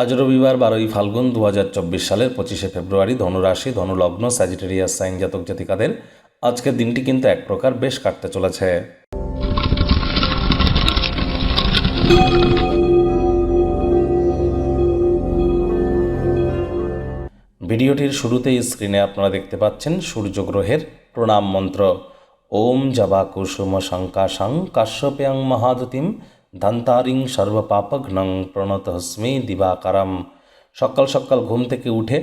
আজ রবিবার বারোই ফাল্গুন দু সালের পঁচিশে ফেব্রুয়ারি ধনুরাশি, ধনুলগ্ন স্যাজিটেরিয়াস সাইন জাতক জাতিকাদের আজকের দিনটি কিন্তু এক প্রকার বেশ কাটতে চলেছে। ভিডিওটির শুরুতেই স্ক্রিনে আপনারা দেখতে পাচ্ছেন সূর্যগ্রহের প্রণাম মন্ত্র। ওম জবা কুসুম শঙ্কাশং কাশ্যপ্যাং মহাদতিম ধান্তারিং সর্বপাপঘ্নং প্রণতহস্মি দিবাকারম। সকাল সকাল ঘুম থেকে উঠে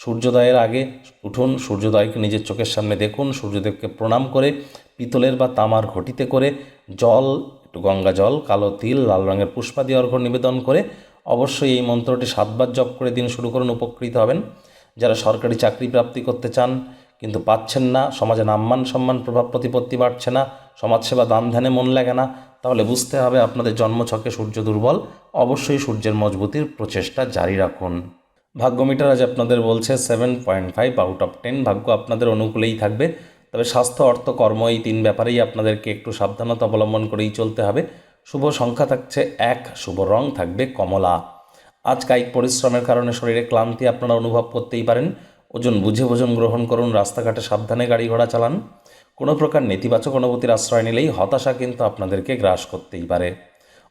সূর্যোদয়ের আগে উঠুন, সূর্যোদয়কে নিজের চোখের সামনে দেখুন, সূর্যদেবকে প্রণাম করে, পিতলের বা তামার ঘটিতে করে, জল, একটু গঙ্গা জল, কালো তিল, লাল রঙের পুষ্পা পুষ্পাদি অর্ঘ্য নিবেদন করে, অবশ্যই এই মন্ত্রটি সাতবার জপ করে দিন শুরু করুন, উপকৃত হবেন। যারা সরকারি চাকরি প্রাপ্তি করতে চান কিন্তু পাচ্ছেন না, সমাজে নাম্মান সম্মান, প্রভাব প্রতিপত্তি বাড়ছে না, সমাজসেবা দান ধ্যানে মন লাগে না তাহলে বুঝতে হবে আপনাদের জন্মছকে সূর্য দুর্বল, অবশ্যই সূর্যের মজবুতির প্রচেষ্টা জারি রাখুন। ভাগ্য মিটার আজ আপনাদের বলছে seven point five out of ten ভাগ্য আপনাদের অনুকূলেই থাকবে। তবে স্বাস্থ্য, অর্থ, কর্ম এই তিন ব্যাপারেই আপনাদেরকে একটু সাবধানতা অবলম্বন করেই চলতে হবে। শুভ সংখ্যা থাকছে এক, শুভ রং থাকবে কমলা। আজ কায়িক পরিশ্রমের কারণে শরীরে ক্লান্তি আপনারা অনুভব করতেই পারেন। ওজন বুঝে ভোজন গ্রহণ করুন, রাস্তাঘাটে সাবধানে গাড়ি ঘোড়া চালান। কোনো প্রকার নেতিবাচক অনুভূতির আশ্রয় নিলেই হতাশা কিন্তু আপনাদেরকে গ্রাস করতেই পারে।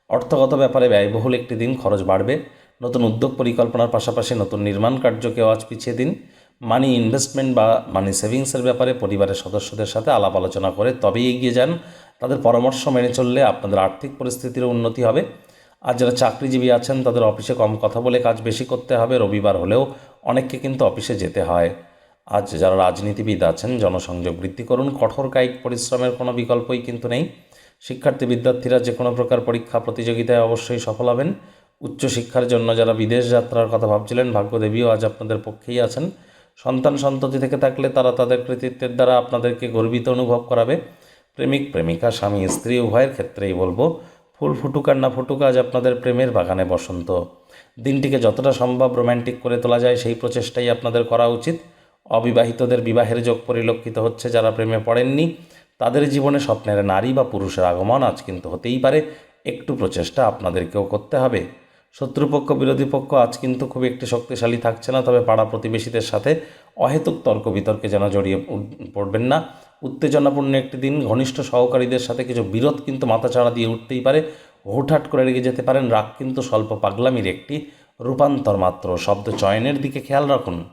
অর্থগত ব্যাপারে ব্যয়বহুল একটি দিন খরচ বাড়বে। নতুন উদ্যোগ পরিকল্পনার পাশাপাশি নতুন নির্মাণ কার্যকেও আজ পিছিয়ে দিন। মানি ইনভেস্টমেন্ট বা মানি সেভিংসের ব্যাপারে পরিবারের সদস্যদের সাথে আলাপ আলোচনা করে তবেই এগিয়ে যান। তাদের পরামর্শ মেনে চললে আপনাদের আর্থিক পরিস্থিতির উন্নতি হবে। আর যারা চাকরিজীবী আছেন, তাদের অফিসে কম কথা বলে কাজ বেশি করতে হবে। রবিবার হলেও অনেককে কিন্তু অফিসে যেতে হয়। আজ যারা রাজনীতিবিদ আছেন, জনসংযোগ বৃদ্ধি করুন, কঠোর কায়িক পরিশ্রমের কোনো বিকল্পই কিন্তু নেই। শিক্ষার্থী বিদ্যার্থীরা যে কোনো প্রকার পরীক্ষা প্রতিযোগিতায় অবশ্যই সফল হবেন। উচ্চশিক্ষার জন্য যারা বিদেশ যাত্রার কথা ভাবছিলেন, ভাগ্যদেবীও আজ আপনাদের পক্ষেই আছেন। সন্তান সন্ততি থেকে থাকলে তারা তাদের কৃতিত্বের দ্বারা আপনাদেরকে গর্বিত অনুভব করাবে। প্রেমিক, প্রেমিকা, স্বামী, স্ত্রী, উভয়ের ক্ষেত্রেই বলব, ফুল ফুটুক আর না ফুটুক আজ আপনাদের প্রেমের বাগানে বসন্ত। দিনটিকে যতটা সম্ভব রোম্যান্টিক করে তোলা যায়, সেই প্রচেষ্টাই আপনাদের করা উচিত। অবিবাহিতদের বিবাহের যোগ পরিলক্ষিত হচ্ছে যারা প্রেমে পড়েননি। তাদের জীবনে স্বপ্নের নারী বা পুরুষের আগমন আজ কিন্তু হতেই পারে। একটু প্রচেষ্টা আপনাদেরকেও করতে হবে। শত্রুপক্ষ, বিরোধী পক্ষ আজ কিন্তু খুব একটি শক্তিশালী থাকছে না, তবে পাড়া প্রতিবেশীদের সাথে অহেতুক তর্ক বিতর্কে যেন জড়িয়ে পড়বেন না। উত্তেজনাপূর্ণ একটি দিন, ঘনিষ্ঠ সহকারীদের সাথে কিছু বিরোধ কিন্তু মাথাচাড়া দিয়ে উঠতেই পারে। হুটহাট করে রেগে যেতে পারেন। রাগ কিন্তু স্বল্প পাগলামির একটি রূপান্তর মাত্র। শব্দ চয়নের দিকে খেয়াল রাখুন।